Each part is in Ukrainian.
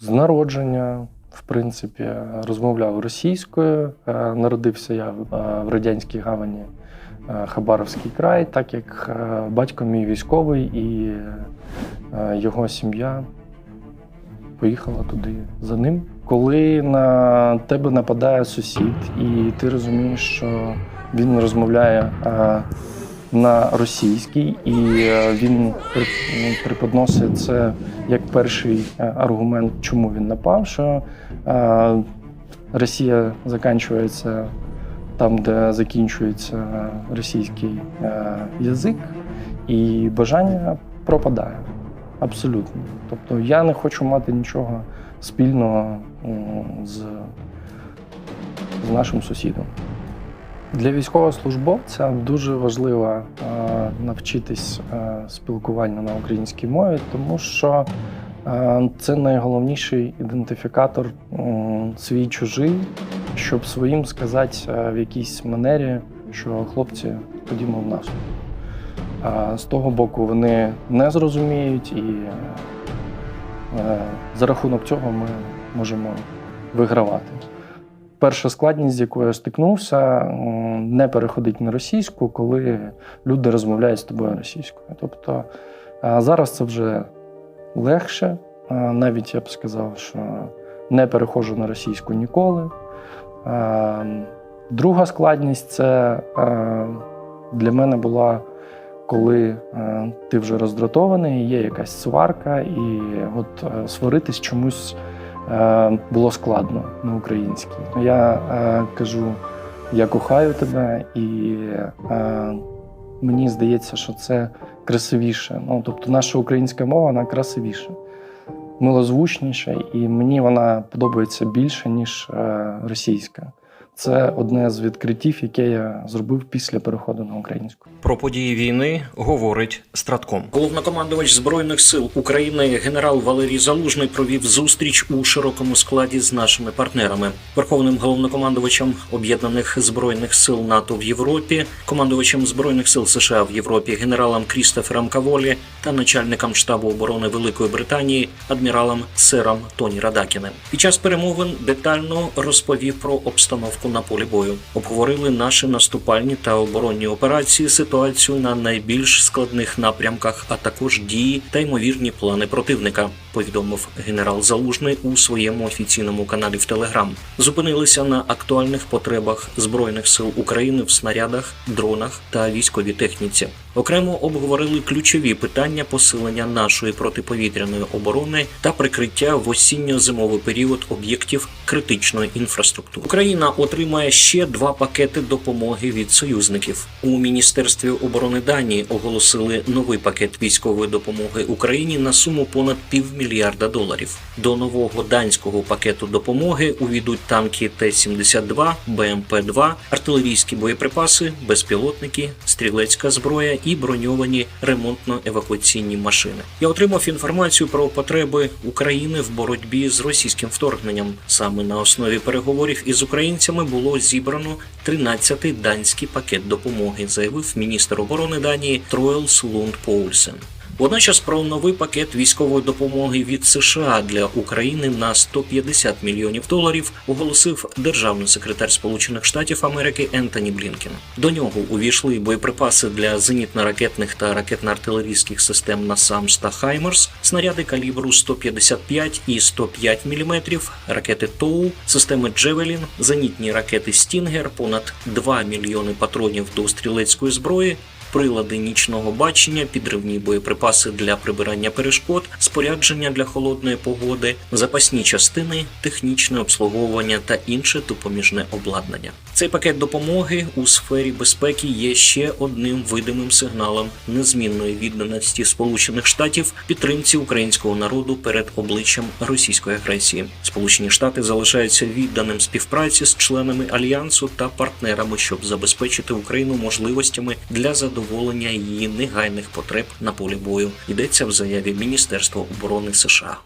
з народження, в принципі, розмовляв російською. Е, Народився я в е, радянській гавані е, Хабаровський край, так як батько мій військовий і його сім'я поїхала туди за ним. Коли на тебе нападає сусід, і ти розумієш, що він розмовляє на російській, і е, він преподносить це як перший е, аргумент, чому він напав, що е, Росія закінчується там, де закінчується російський язик, і бажання пропадає. Абсолютно. Тобто я не хочу мати нічого спільного з, з нашим сусідом. Для військовослужбовця дуже важливо е, навчитись е, спілкуванню на українській мові, тому що е, це найголовніший ідентифікатор свій чужий, щоб своїм сказати в якійсь манері, що хлопці, ходімо в нас. З того боку вони не зрозуміють, і за рахунок цього ми можемо вигравати. Перша складність, з якою я стикнувся, не переходить на російську, коли люди розмовляють з тобою російською. Тобто зараз це вже легше. Навіть я б сказав, що не переходжу на російську ніколи. Друга складність це для мене була коли ти вже роздратований, є якась сварка, і от е, сваритись чомусь було складно на українській. Я е, кажу: я кохаю тебе, і е, мені здається, що це красивіше. Ну, тобто, наша українська мова вона красивіша, милозвучніша, і мені вона подобається більше, ніж е, російська. Це одне з відкриттів, яке я зробив після переходу на українську. Про події війни говорить Стратком. Головнокомандувач збройних сил України генерал Валерій Залужний провів зустріч у широкому складі з нашими партнерами, верховним головнокомандувачем об'єднаних збройних сил НАТО в Європі, командувачем збройних сил США в Європі, генералом Крістофером Каволі та начальником штабу оборони Великої Британії адміралом Сером Тоні Радакіним. Під час перемовин детально розповів про обстановку на полі бою. Обговорили наші наступальні та оборонні операції, ситуацію на найбільш складних напрямках, а також дії та ймовірні плани противника. Повідомив генерал Залужний у своєму офіційному каналі в Телеграм. Зупинилися на актуальних потребах збройних сил України в снарядах, дронах та військовій техніці. Окремо обговорили ключові питання посилення нашої протиповітряної оборони та прикриття в осінньо-зимовий період об'єктів критичної інфраструктури. Україна отримає ще два пакети допомоги від союзників. У міністерстві оборони Данії оголосили новий пакет військової допомоги Україні на суму понад півмільярда доларів. До нового данського пакету допомоги увійдуть танки Т-72, БМП-2, артилерійські боєприпаси, безпілотники, стрілецька зброя і броньовані ремонтно-евакуаційні машини. Я отримав інформацію про потреби України в боротьбі з російським вторгненням. Саме на основі переговорів із українцями було зібрано 13-й данський пакет допомоги, заявив міністр оборони Данії Троелс Лунд Поульсен. Водночас про новий пакет військової допомоги від США для України на 150 мільйонів доларів оголосив державний секретар Сполучених Штатів Америки Ентоні Блінкен. До нього увійшли боєприпаси для зенітно-ракетних та ракетно-артилерійських систем «Насамс» та «Хаймерс», снаряди калібру 155 і 105 мм, ракети ТОУ, системи «Джевелін», зенітні ракети «Стінгер», понад 2 мільйони патронів до стрілецької зброї, прилади нічного бачення, підривні боєприпаси для прибирання перешкод, спорядження для холодної погоди, запасні частини, технічне обслуговування та інше допоміжне обладнання. Цей пакет допомоги у сфері безпеки є ще одним видимим сигналом незмінної відданості Сполучених Штатів підтримці українського народу перед обличчям російської агресії. Сполучені Штати залишаються відданим співпраці з членами альянсу та партнерами, щоб забезпечити Україну можливостями для задоволення її негайних потреб на полі бою. Йдеться в заяві Міністерства оборони США.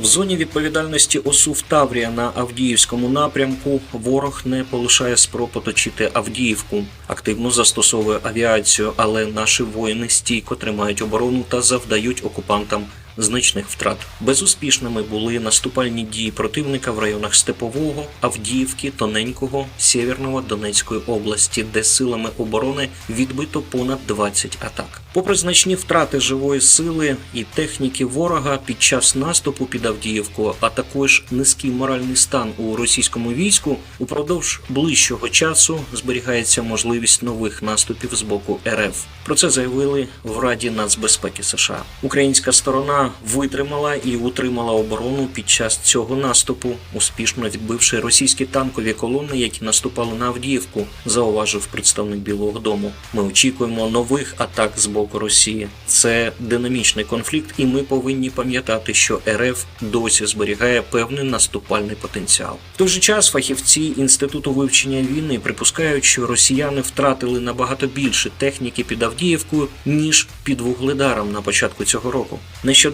В зоні відповідальності ОСУ Таврія на Авдіївському напрямку ворог не полишає спроб оточити Авдіївку, активно застосовує авіацію, але наші воїни стійко тримають оборону та завдають окупантам значних втрат. Безуспішними були наступальні дії противника в районах Степового, Авдіївки, Тоненького, Сєвєрного Донецької області, де силами оборони відбито понад 20 атак. Попри значні втрати живої сили і техніки ворога під час наступу під Авдіївку, а також низький моральний стан у російському війську, упродовж ближчого часу зберігається можливість нових наступів з боку РФ. Про це заявили в Раді нацбезпеки США. Українська сторона витримала і утримала оборону під час цього наступу, успішно відбивши російські танкові колони, які наступали на Авдіївку, зауважив представник Білого Дому. Ми очікуємо нових атак з боку Росії. Це динамічний конфлікт, і ми повинні пам'ятати, що РФ досі зберігає певний наступальний потенціал. В той же час фахівці інституту вивчення війни припускають, що росіяни втратили набагато більше техніки під Авдіївкою ніж під Вугледаром на початку цього року.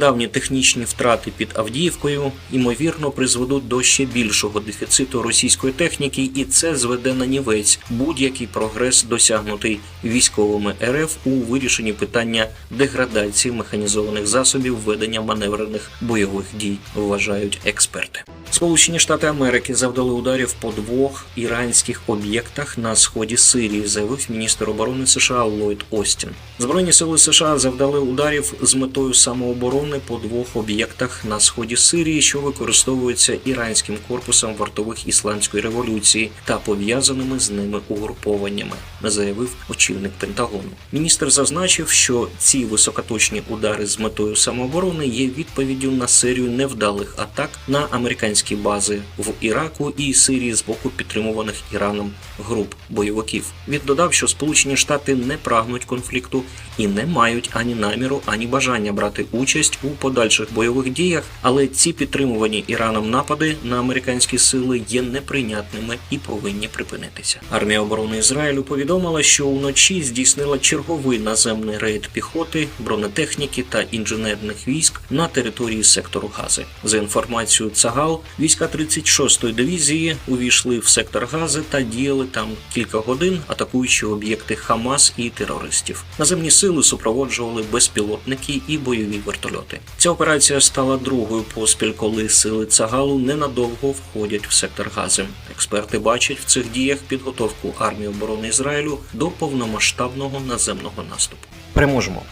Нещодавні технічні втрати під Авдіївкою ймовірно призведуть до ще більшого дефіциту російської техніки, і це зведе на нівець будь-який прогрес, досягнутий військовими РФ у вирішенні питання деградації механізованих засобів ведення маневрених бойових дій, вважають експерти. Сполучені Штати Америки завдали ударів по двох іранських об'єктах на сході Сирії, заявив міністр оборони США Ллойд Остін. Збройні сили США завдали ударів з метою самооборони по двох об'єктах на сході Сирії, що використовуються іранським корпусом вартових ісламської революції та пов'язаними з ними угрупованнями, заявив очільник Пентагону. Міністр зазначив, що ці високоточні удари з метою самооборони є відповіддю на серію невдалих атак на американські бази в Іраку і Сирії з боку підтримуваних Іраном груп бойовиків. Він додав, що Сполучені Штати не прагнуть конфлікту і не мають ані наміру, ані бажання брати участь у подальших бойових діях, але ці підтримувані Іраном напади на американські сили є неприйнятними і повинні припинитися. Армія оборони Ізраїлю повідомила, що уночі здійснила черговий наземний рейд піхоти, бронетехніки та інженерних військ на території сектору Гази. За інформацією Цагал, війська 36-ї дивізії увійшли в сектор Гази та діяли там кілька годин, атакуючи об'єкти Хамас і терористів. Наземні сили супроводжували безпілотники і бойові вертольоти. Ця операція стала другою поспіль, коли сили Цагалу ненадовго входять в сектор Гази. Експерти бачать в цих діях підготовку армії оборони Ізраїлю до повномасштабного наземного наступу. Переможемо.